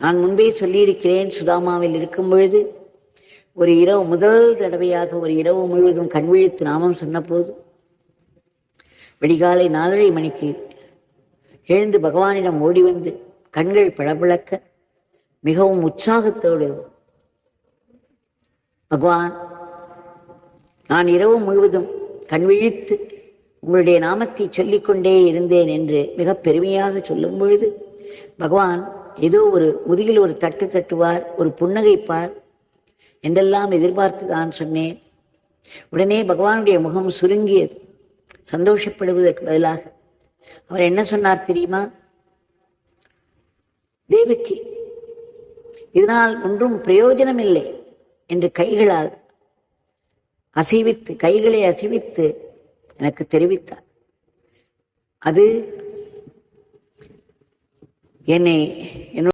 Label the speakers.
Speaker 1: நான் முன்பே சொல்லியிருக்கிறேன் சுதாமாவில் இருக்கும் பொழுது ஒரு இரவு முதல் தடவையாக ஒரு இரவு முழுவதும் கண்விழித்து நாமம் சொன்னபோது விடிகாலை நாலரை மணிக்கு எழுந்து பகவானிடம் ஓடி வந்து கண்கள் பளபளக்க மிகவும் உற்சாகத்தோடு பகவான் நான் இரவு முழுவதும் கண்விழித்து உங்களுடைய நாமத்தை சொல்லிக்கொண்டே இருந்தேன் என்று மிக பெருமையாக சொல்லும் பொழுது பகவான் ஏதோ ஒரு முதுகில் ஒரு தட்டு தட்டுவார் ஒரு புன்னகைப்பார் என்றெல்லாம் எதிர்பார்த்து தான் சொன்னேன். உடனே பகவானுடைய முகம் சுருங்கியது. சந்தோஷப்படுவதற்கு பதிலாக அவர் என்ன சொன்னார் தெரியுமா? தேவகி இதனால் ஒன்றும் பிரயோஜனம் இல்லை என்று கைகளால் அசைவித்து கைகளை அசைவித்து எனக்கு தெரிவித்தார். அது என்னை என்னோட